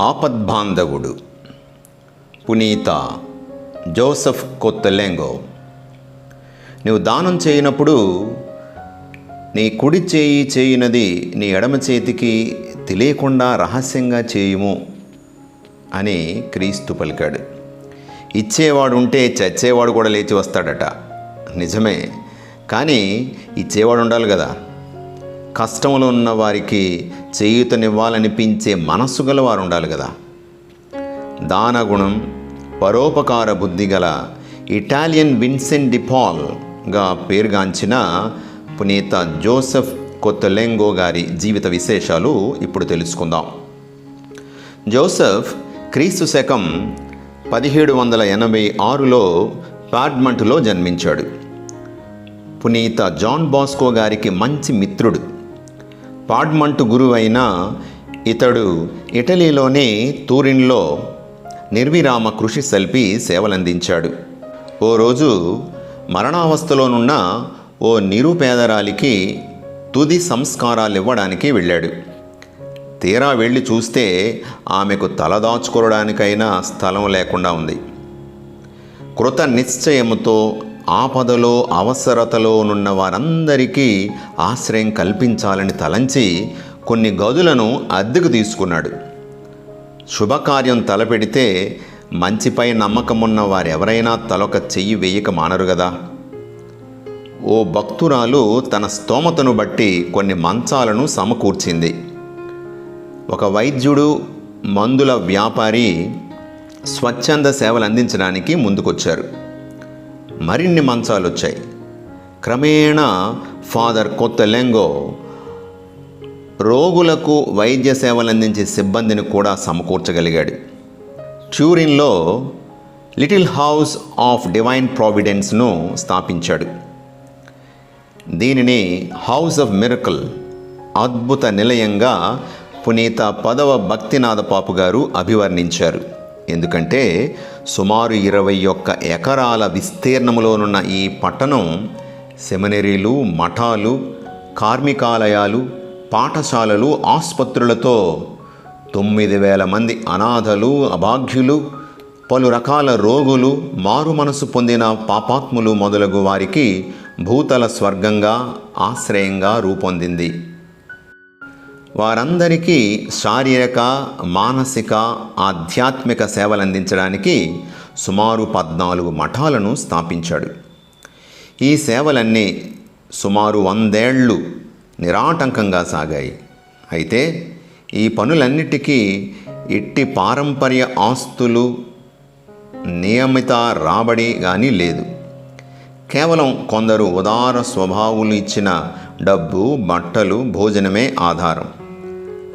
ఆపద్బాంధవుడు. పునీత జోసఫ్ కొత్తలెంగో నువ్వు దానం చేయనప్పుడు నీ కుడి చేయి చేయినది నీ ఎడమ చేతికి తెలియకుండా రహస్యంగా చేయుము అని క్రీస్తు పలికాడు. ఇచ్చేవాడు ఉంటే చచ్చేవాడు కూడా లేచి వస్తాడట. నిజమే కానీ ఇచ్చేవాడు ఉండాలి కదా. కష్టంలో ఉన్న వారికి చేయూతనివ్వాలనిపించే మనస్సు గలవారు ఉండాలి కదా. దానగుణం పరోపకార బుద్ధి గల ఇటాలియన్ విన్సెంట్ డిపాల్గా పేరుగాంచిన పునీత జోసెఫ్ కొత్తలెంగో గారి జీవిత విశేషాలు ఇప్పుడు తెలుసుకుందాం. జోసెఫ్ క్రీస్తు శకం పదిహేడు వందల ఎనభై ఆరులో పాడ్మంట్లో జన్మించాడు. పునీత జాన్ బాస్కో గారికి మంచి మిత్రుడు. పాడ్మంటు గురువైన ఇతడు ఇటలీలోని తూరిన్లో నిర్విరామ కృషి సల్పి సేవలందించాడు. ఓ రోజు మరణావస్థలోనున్న ఓ నిరుపేదరాలికి తుది సంస్కారాలు ఇవ్వడానికి వెళ్ళాడు. తీరా వెళ్ళి చూస్తే ఆమెకు తలదాచుకోవడానికైనా స్థలం లేకుండా ఉంది. కృత నిశ్చయముతో ఆపదలో అవసరతలో నున్న వారందరికీ ఆశ్రయం కల్పించాలని తలంచి కొన్ని గదులను అద్దెకు తీసుకున్నాడు. శుభకార్యం తలపెడితే మంచిపై నమ్మకమున్న వారెవరైనా తలొక చెయ్యి వేయక మానరు కదా ఓ భక్తురాలు తన స్తోమతను బట్టి కొన్ని మంచాలను సమకూర్చింది. ఒక వైద్యుడు మందుల వ్యాపారి స్వచ్ఛంద సేవలు అందించడానికి ముందుకొచ్చారు. మరిన్ని మంచాలు వచ్చాయి క్రమేణా ఫాదర్ కొత్త లెంగో రోగులకు వైద్య సేవలు అందించే సిబ్బందిని కూడా సమకూర్చగలిగాడు. ట్యూరిన్లో లిటిల్ హౌస్ ఆఫ్ డివైన్ ప్రావిడెన్స్ను స్థాపించాడు. దీనిని హౌస్ ఆఫ్ మిరకల్ అద్భుత నిలయంగా పునీత పదవ భక్తినాథ పాపు గారు అభివర్ణించారు. ఎందుకంటే సుమారు ఇరవై ఒక్క ఎకరాల విస్తీర్ణములోనున్న ఈ పట్టణం సెమినరీలు మఠాలు కార్మికాలయాలు పాఠశాలలు ఆసుపత్రులతో తొమ్మిది వేల మంది అనాథలు అభాగ్యులు పలు రకాల రోగులు మారు మనసు పొందిన పాపాత్ములు మొదలగు వారికి భూతల స్వర్గంగా ఆశ్రయంగా రూపొందింది. వారందరికీ శారీరక మానసిక ఆధ్యాత్మిక సేవలు అందించడానికి సుమారు పద్నాలుగు మఠాలను స్థాపించాడు. ఈ సేవలన్నీ సుమారు వందేళ్ళు నిరాటంకంగా సాగాయి. అయితే ఈ పనులన్నిటికీ ఇట్టి పారంపర్య ఆస్తులు నియమిత రాబడి కానీ లేదు. కేవలం కొందరు ఉదార స్వభావులు ఇచ్చిన డబ్బు బట్టలు భోజనమే ఆధారం.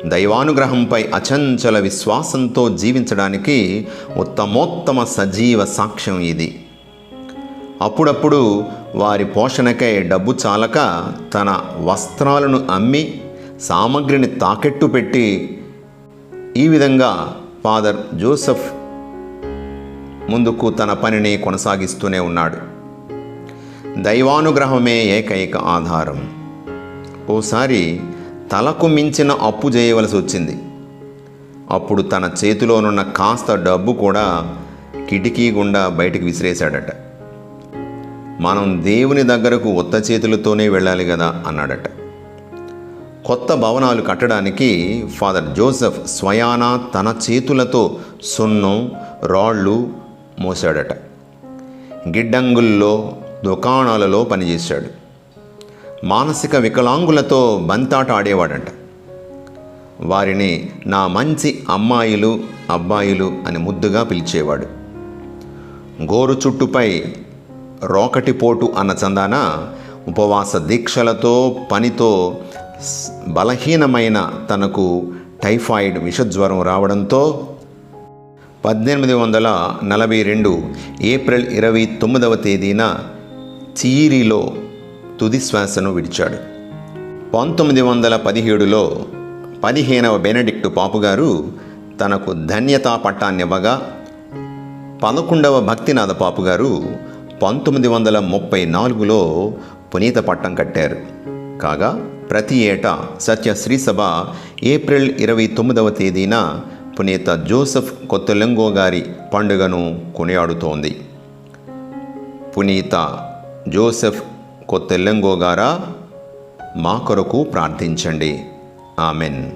దైవానుగ్రహంపై అచంచల విశ్వాసంతో జీవించడానికి ఉత్తమోత్తమ సజీవ సాక్ష్యం ఇది. అప్పుడప్పుడు వారి పోషణకై డబ్బు చాలక తన వస్త్రాలను అమ్మి సామగ్రిని తాకెట్టు పెట్టి ఈ విధంగా ఫాదర్ జోసెఫ్ ముందుకు తన పనిని కొనసాగిస్తూనే ఉన్నాడు. దైవానుగ్రహమే ఏకైక ఆధారం. ఓసారి తలకు మించిన అప్పు చేయవలసి వచ్చింది. అప్పుడు తన చేతిలోనున్న కాస్త డబ్బు కూడా కిటికీ గుండా బయటికి విసిరేశాడట. మనం దేవుని దగ్గరకు ఉత్త చేతులతోనే వెళ్ళాలి కదా అన్నాడట. కొత్త భవనాలు కట్టడానికి ఫాదర్ జోసెఫ్ స్వయానా తన చేతులతో సున్నం రాళ్ళు మోసాడట గిడ్డంగుల్లో దుకాణాలలో పనిచేశాడు. మానసిక వికలాంగులతో బంతాట ఆడేవాడంట. వారిని నా మంచి అమ్మాయిలు అబ్బాయిలు అని ముద్దుగా పిలిచేవాడు. గోరు చుట్టుపై రోకటిపోటు అన్న చందాన ఉపవాస దీక్షలతో పనితో బలహీనమైన తనకు టైఫాయిడ్ విషజ్వరం రావడంతో పద్దెనిమిది వందల నలభై రెండు ఏప్రిల్ ఇరవై తొమ్మిదవ తేదీన చీరిలో తుది శ్వాసను విడిచాడు. పంతొమ్మిది వందల పదిహేడులో పదిహేనవ బెనడిక్టు పాపుగారు తనకు ధన్యతా పట్టాన్నివ్వగా పదకొండవ భక్తినాథ పాపుగారు పంతొమ్మిది వందల ముప్పై నాలుగులో పునీత పట్టం కట్టారు. కాగా ప్రతి ఏటా సత్య శ్రీసభ ఏప్రిల్ ఇరవై తొమ్మిదవ తేదీన పునీత జోసెఫ్ కొత్తెలంగో గారి పండుగను కొనియాడుతోంది. పునీత జోసెఫ్ కొత్తెల్లంగో గారా మా కొరకు ప్రార్థించండి. ఆమెన్.